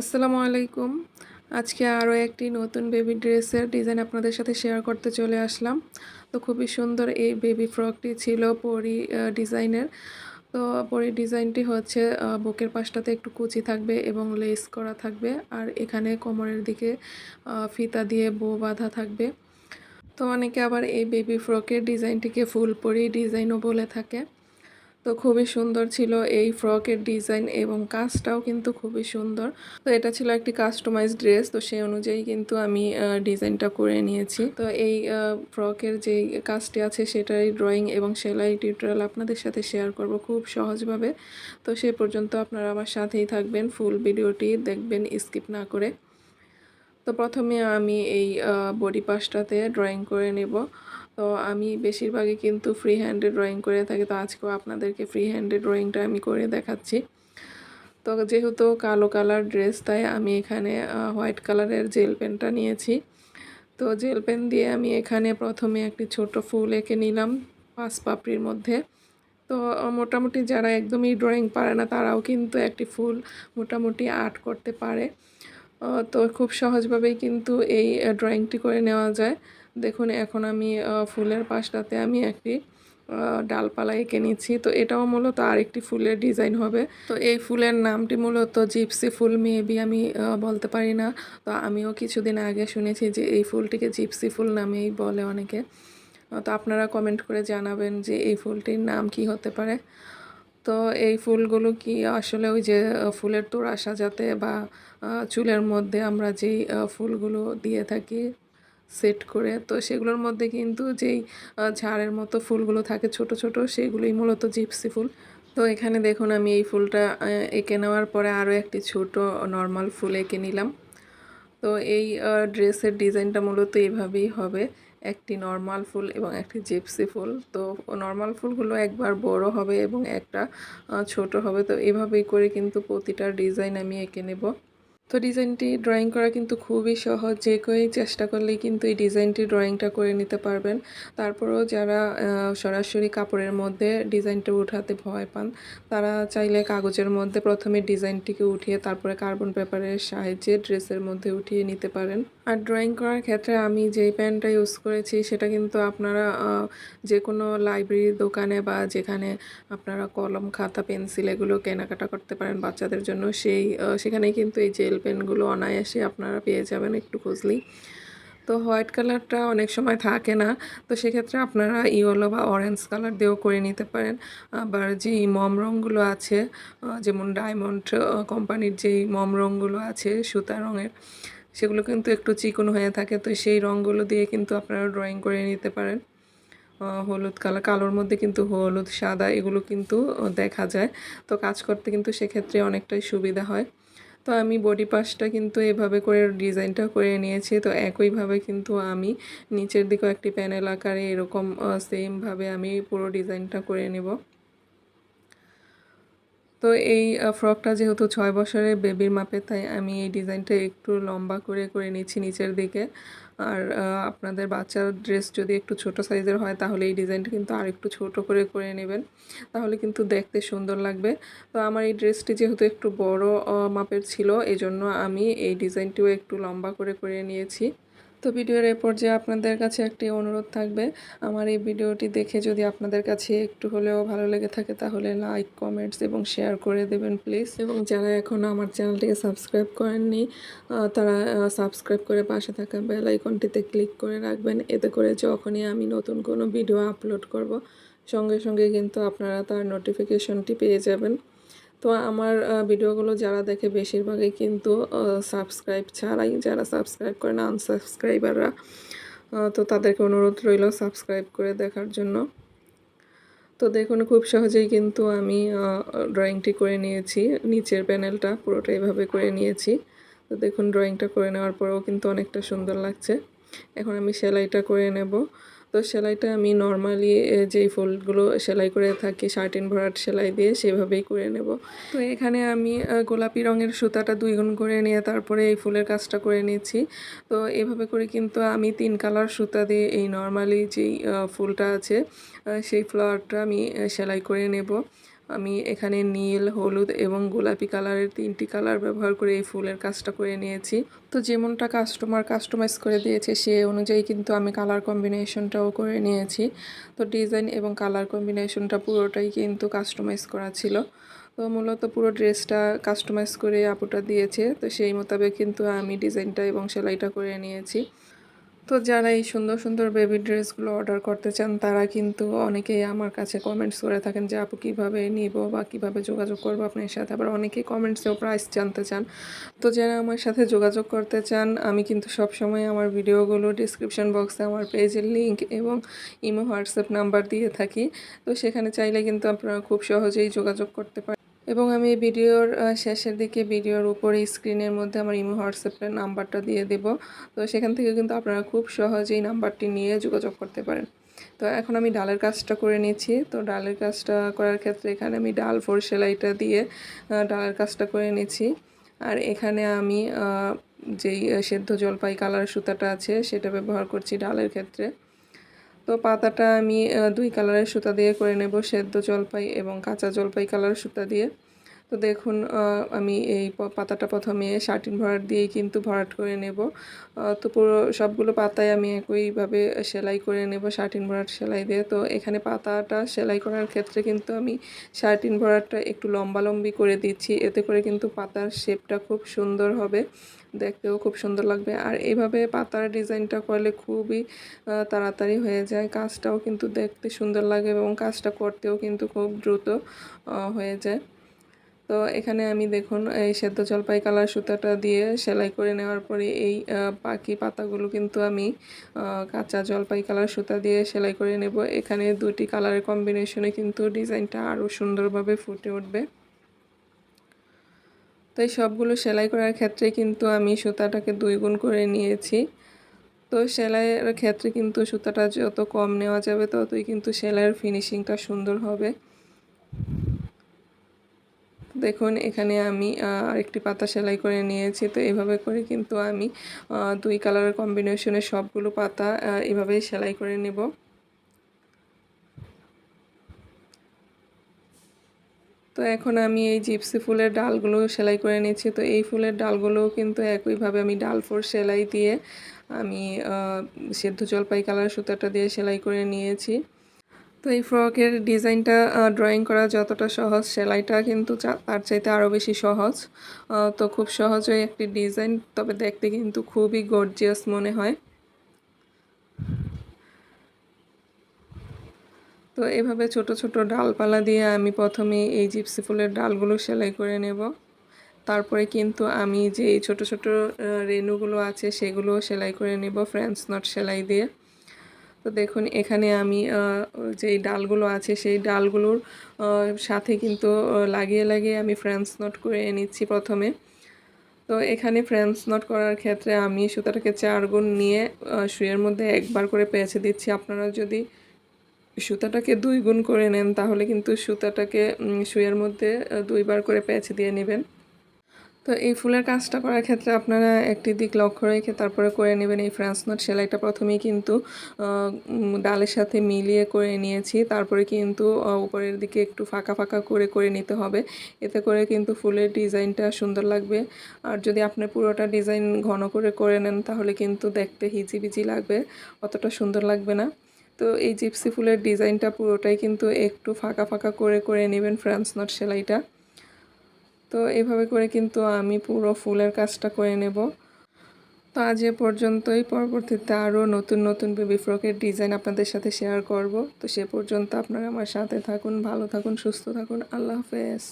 আসসালামু আলাইকুম। আজকে আরও একটি নতুন বেবি ড্রেসের ডিজাইন আপনাদের সাথে শেয়ার করতে চলে আসলাম। তো খুবই সুন্দর এই বেবি ফ্রকটি ছিল পরি ডিজাইনের তো পরি ডিজাইনটি হচ্ছে বুকের পাশটাতে একটু কুচি থাকবে এবং লেস করা থাকবে আর এখানে কোমরের দিকে ফিতা দিয়ে বো বাঁধা থাকবে। তো অনেকে আবার এই বেবি ফ্রকের ডিজাইনটিকে ফুল পরি ডিজাইনও বলে থাকে। তো খুবই সুন্দর ছিল এই ফ্রকের ডিজাইন এবং কাজটাও কিন্তু খুবই সুন্দর। তো এটা ছিল একটি কাস্টমাইজ ড্রেস তো সেই অনুযায়ী কিন্তু আমি ডিজাইনটা করে নিয়েছি। তো এই ফ্রকের যে কাজটি আছে সেটাই ড্রয়িং এবং সেলাই টিউটোরিয়াল আপনাদের সাথে শেয়ার করব খুব সহজভাবে। তো সে পর্যন্ত আপনারা আমার সাথেই থাকবেন ফুল ভিডিওটি দেখবেন স্কিপ না করে। তো প্রথমে আমি এই বডি পাশটাতে ড্রয়িং করে নেব। তো আমি বেশিরভাগই কিন্তু ফ্রি হ্যান্ডে ড্রয়িং করে থাকি। তো আজকেও আপনাদেরকে ফ্রি হ্যান্ডে ড্রয়িংটা আমি করে দেখাচ্ছি। তো যেহেতু কালো কালার ড্রেস তাই আমি এখানে হোয়াইট কালারের জেল পেনটা নিয়েছি। তো জেল পেন দিয়ে আমি এখানে প্রথমে একটি ছোট ফুল এঁকে নিলাম পাঁচ পাপড়ির মধ্যে। তো মোটামুটি যারা একদমই ড্রয়িং পারে না, তারাও কিন্তু একটি ফুল মোটামুটি আর্ট করতে পারে। তো খুব সহজভাবেই কিন্তু এই ড্রয়িংটি করে নেওয়া যায়। দেখুন, এখন আমি ফুলের পাশটাতে আমি একটি ডালপালা এঁকে নিচ্ছি। তো এটাও মূলত আরেকটি ফুলের ডিজাইন হবে। তো এই ফুলের নামটি মূলত জিপসি ফুল, মেবি আমি বলতে পারি না। তো আমিও কিছুদিন আগে শুনেছি যে এই ফুলটিকে জিপসি ফুল নামেই বলে অনেকে। তো আপনারা কমেন্ট করে জানাবেন যে এই ফুলটির নাম কি হতে পারে। তো এই ফুলগুলো কি আসলে ওই যে ফুলের তোড়া সাজাতে বা চুলের মধ্যে আমরা যেই ফুলগুলো দিয়ে থাকি সেট করে। তো সেগুলোর মধ্যে কিন্তু যেই ঝাড়ের মতো ফুলগুলো থাকে ছোট ছোট, সেগুলোই মূলত জিপসি ফুল। তো এখানে দেখুন আমি এই ফুলটা এঁকে নেওয়ার পরে আরও একটি ছোট নর্মাল ফুল এঁকে নিলাম। তো এই ড্রেসের ডিজাইনটা মূলত এইভাবেই হবে। একটি নর্মাল ফুল এবং একটি জিপসি ফুল। তো নর্মাল ফুলগুলো একবার বড় হবে এবং একটা ছোট হবে। তো এভাবেই করে কিন্তু প্রতিটা ডিজাইন আমি এঁকে নেব। তো ডিজাইনটি ড্রয়িং করা কিন্তু খুবই সহজ। যে কেউই চেষ্টা করলেই কিন্তু এই ডিজাইনটি ড্রয়িংটা করে নিতে পারবেন। তারপরেও যারা সরাসরি কাপড়ের মধ্যে ডিজাইনটা উঠাতে ভয় পান তারা চাইলে কাগজের মধ্যে প্রথমে ডিজাইনটিকে উঠিয়ে তারপরে কার্বন পেপারের সাহায্যে ড্রেসের মধ্যে উঠিয়ে নিতে পারেন। আর ড্রয়িং করার ক্ষেত্রে আমি যেই পেনটা ইউজ করেছি সেটা কিন্তু আপনারা যে কোনো লাইব্রেরির দোকানে বা যেখানে আপনারা কলম খাতা পেন্সিল এগুলো কেনাকাটা করতে পারেন বাচ্চাদের জন্য সেই আহ, সেখানেই কিন্তু এই জেল পেনগুলো অনায়াসে আপনারা পেয়ে যাবেন একটু খুঁজলেই। তো হোয়াইট কালারটা অনেক সময় থাকে না, তো সেক্ষেত্রে আপনারা ইয়েলো বা অরেঞ্জ কালার দিয়েও করে নিতে পারেন। আবার যে মম রঙগুলো আছে যেমন ডায়মন্ড কোম্পানির যেই মম রঙগুলো আছে সুতা রঙের, সেগুলো কিন্তু একটু চিকন হয়ে থাকে, তো সেই রঙগুলো দিয়ে কিন্তু আপনারা ড্রয়িং করে নিতে পারেন। হলুদ কালার, কালোর মধ্যে কিন্তু হলুদ, সাদা এগুলো কিন্তু দেখা যায়। তো কাজ করতে কিন্তু সেক্ষেত্রে অনেকটাই সুবিধা হয়। তো আমি বডি পাশটা কিন্তু এভাবে করে ডিজাইনটা করে নিয়েছি। তো একইভাবে কিন্তু আমি নিচের দিকেও একটি প্যানেল আকারে এরকম সেমভাবে আমি পুরো ডিজাইনটা করে নেব। তো এই ফ্রকটা যেহেতু ছয় বছরের বেবির মাপে, তাই আমি এই ডিজাইনটা একটু লম্বা করে করে নিচ্ছি নিচের দিকে। আর আপনাদের বাচ্চার ড্রেস যদি একটু ছোট সাইজের হয়, তাহলে এই ডিজাইনটা কিন্তু আর একটু ছোট করে করে নেবেন। তাহলে কিন্তু দেখতে সুন্দর লাগবে। তো আমার এই ড্রেসটি যেহেতু একটু বড় মাপের ছিল, এজন্য আমি এই ডিজাইনটিও একটু লম্বা করে করে নিয়েছি। তো ভিডিওর এ পর্যায়ে আপনাদের কাছে একটি অনুরোধ থাকবে। আমার এই ভিডিওটি দেখে যদি আপনাদের কাছে একটু হলেও ভালো লেগে থাকে, তাহলে লাইক, কমেন্টস এবং শেয়ার করে দেবেন প্লিজ। এবং যারা এখনও আমার চ্যানেলটিকে সাবস্ক্রাইব করেননি তারা সাবস্ক্রাইব করে পাশে থাকা বেল আইকনটিতে ক্লিক করে রাখবেন। এতে করে যখনই আমি নতুন কোনো ভিডিও আপলোড করব, সঙ্গে সঙ্গে কিন্তু আপনারা তার নোটিফিকেশনটি পেয়ে যাবেন। তো আমার ভিডিওগুলো যারা দেখে বেশিরভাগই কিন্তু সাবস্ক্রাইব ছাড়াই যারা সাবস্ক্রাইব করে না আনসাবস্ক্রাইবাররা তো তাদেরকে অনুরোধ রইল সাবস্ক্রাইব করে দেখার জন্য। তো দেখুন, খুব সহজেই কিন্তু আমি ড্রয়িংটি করে নিয়েছি। নিচের প্যানেলটা পুরোটা এভাবে করে নিয়েছি। তো দেখুন ড্রয়িংটা করে নেওয়ার পরেও কিন্তু অনেকটা সুন্দর লাগছে। এখন আমি সেলাইটা করে নেব। তো সেলাইটা আমি নর্মালি যেই ফোল্ডগুলো সেলাই করে থাকি শার্টিন ভরাট সেলাই দিয়ে সেভাবেই করে নেব। তো এখানে আমি গোলাপি রঙের সুতাটা দুই গুণ করে নিয়ে তারপরে এই ফুলের কাজটা করে নিয়েছি তো এভাবে করে কিন্তু আমি তিন কালার সুতা দিয়ে এই নর্মালি যেই ফুলটা আছে সেই ফ্লাওয়ারটা আমি সেলাই করে নেব। আমি এখানে নীল, হলুদ এবং গোলাপি কালারের তিনটি কালার ব্যবহার করে এই ফুলের কাজটা করে নিয়েছি। তো যেমনটা কাস্টমার কাস্টমাইজ করে দিয়েছে, সে অনুযায়ী কিন্তু আমি কালার কম্বিনেশনটাও করে নিয়েছি। তো ডিজাইন এবং কালার কম্বিনেশনটা পুরোটাই কিন্তু কাস্টমাইজ করা ছিল। তো মূলত পুরো ড্রেসটা কাস্টমাইজ করে আপুটা দিয়েছে। তো সেই মোতাবেক কিন্তু আমি ডিজাইনটা এবং সেলাইটা করে নিয়েছি। তো যারা এই সুন্দর সুন্দর বেবি ড্রেসগুলো অর্ডার করতে চান, তারা কিন্তু অনেকেই আমার কাছে কমেন্টস করে থাকেন যে, আপু, কীভাবে নিব বা কীভাবে যোগাযোগ করব আপনার সাথে? আবার অনেকেই কমেন্টসেও প্রাইস জানতে চান। তো যারা আমার সাথে যোগাযোগ করতে চান, আমি কিন্তু সবসময় আমার ভিডিওগুলো ডিসক্রিপশন বক্সে আমার পেজের লিঙ্ক এবং ইমো হোয়াটসঅ্যাপ নাম্বার দিয়ে থাকি। তো সেখানে চাইলে কিন্তু আপনারা খুব সহজেই যোগাযোগ করতে পারেন এবং আমি ভিডিওর শেষের দিকে ভিডিওর উপরে স্ক্রিনের মধ্যে আমার ইমো, হোয়াটসঅ্যাপের নাম্বারটা দিয়ে দেব। তো সেখান থেকে কিন্তু আপনারা খুব সহজেই নাম্বারটি নিয়ে যোগাযোগ করতে পারেন। তো এখন আমি ডালের কাজটা করে নিয়েছি তো ডালের কাজটা করার ক্ষেত্রে এখানে আমি ডাল ফোর সেলাইটা দিয়ে ডালের কাজটা করে নিয়েছি আর এখানে আমি যেই সেদ্ধ জলপাই, কালার সুতাটা আছে সেটা ব্যবহার করছি ডালের ক্ষেত্রে। তো পাতাটা আমি দুই কালারের সুতা দিয়ে করে নেব, সেদ্ধ জলপাই এবং কাঁচা জলপাই কালার সুতা দিয়ে। তো দেখুন আমি এই পাতাটা প্রথমে শার্টিন ভরাট দিয়েই কিন্তু ভরাট করে নেব। তো পুরো সবগুলো পাতায় আমি একইভাবে সেলাই করে নেব, শার্টিন ভরাট সেলাই দিয়ে। তো এখানে পাতাটা সেলাই করার ক্ষেত্রে কিন্তু আমি শার্টিন ভরাটটা একটু লম্বা লম্বি করে দিচ্ছি, এতে করে কিন্তু পাতার শেপটা খুব সুন্দর হবে। দেখতেও খুব সুন্দর লাগবে। আর এইভাবে পাতার ডিজাইনটা করলে খুবই তাড়াতাড়ি হয়ে যায়। কাজটাও কিন্তু দেখতে সুন্দর লাগে এবং কাজটা করতেও কিন্তু খুব দ্রুত হয়ে যায়। তো এখানে আমি দেখুন, এই সেদ্ধ জলপাই কালার সুতাটা দিয়ে সেলাই করে নেওয়ার পরে এই পাখি পাতাগুলো কিন্তু আমি কাঁচা জলপাই কালার সুতা দিয়ে সেলাই করে নেব। এখানে দুটি কালারের কম্বিনেশনে কিন্তু ডিজাইনটা আরও সুন্দরভাবে ফুটে উঠবে। তো এই সবগুলো সেলাই করার ক্ষেত্রে কিন্তু আমি সুতাটাকে দুই গুণ করে নিয়েছি। তো সেলাইয়ের ক্ষেত্রে কিন্তু সুতাটা যত কম নেওয়া যাবে ততই কিন্তু সেলাইয়ের ফিনিশিংটা সুন্দর হবে। দেখুন, এখানে আমি আরেকটি পাতা সেলাই করে নিয়েছি। তো এভাবে করে কিন্তু আমি দুই কালারের কম্বিনেশনে সবগুলো পাতা এভাবেই সেলাই করে নেব। তো এখন আমি এই জিপসি ফুলের ডালগুলো সেলাই করে নিয়েছি। তো এই ফুলের ডালগুলোও কিন্তু একইভাবে আমি ডাল ফোর সেলাই দিয়ে আমি সেদ্ধ জলপাই কালার সুতাটা দিয়ে সেলাই করে নিয়েছি। তো এই ফ্রকের ডিজাইনটা ড্রয়িং করা যতটা সহজ, সেলাইটা কিন্তু তার চাইতে আরও বেশি সহজ। তো খুব সহজই একটি ডিজাইন, তবে দেখতে কিন্তু খুবই গর্জিয়াস মনে হয়। তো এভাবে ছোট ছোট ডালপালা দিয়ে আমি প্রথমে এই জিপসি ফুলের ডালগুলো সেলাই করে নেব। তারপরে কিন্তু আমি যে এই ছোটো ছোটো রেনুগুলো আছে সেগুলো সেলাই করে নেব ফ্রেন্স নট সেলাই দিয়ে। তো দেখুন, এখানে আমি যেই ডালগুলো আছে সেই ডালগুলোর সাথে কিন্তু লাগিয়ে লাগিয়ে আমি ফ্রেন্স নট করে নিচ্ছি প্রথমে। তো এখানে ফ্রেন্স নট করার ক্ষেত্রে আমি সুতাটাকে চার গুণ নিয়ে শুয়ের মধ্যে একবার করে পেঁচে দিচ্ছি। আপনারা যদি সুতাটাকে দুই গুণ করে নেন, তাহলে কিন্তু সুতাটাকে শুয়ের মধ্যে দুইবার করে পেঁচে দিয়ে নেবেন। তো এই ফুলের কাজটা করার ক্ষেত্রে আপনারা একটি দিক লক্ষ্য রেখে তারপরে করে নেবেন এই ফ্রান্স নট সেলাইটা। প্রথমেই কিন্তু ডালের সাথে মিলিয়ে করে নিয়েছি, তারপরে কিন্তু উপরের দিকে একটু ফাঁকা ফাঁকা করে করে নিতে হবে। এতে করে কিন্তু ফুলের ডিজাইনটা সুন্দর লাগবে। আর যদি আপনি পুরোটা ডিজাইন ঘন করে করে নেন, তাহলে কিন্তু দেখতে হিজিবিজি লাগবে, অতটা সুন্দর লাগবে না। তো এই জিপসি ফুলের ডিজাইনটা পুরোটাই কিন্তু একটু ফাঁকা ফাঁকা করে করে নেবেন ফ্রান্স নট সেলাইটা। তো এভাবে করে কিন্তু আমি পুরো ফুলের কাজটা করে নেব। তো আজ এ পর্যন্তই। পরবর্তীতে আরও নতুন নতুন বেবি ফ্রকের ডিজাইন আপনাদের সাথে শেয়ার করব। তো সে পর্যন্ত আপনারা আমার সাথে থাকুন, ভালো থাকুন, সুস্থ থাকুন। আল্লাহ হাফেজ।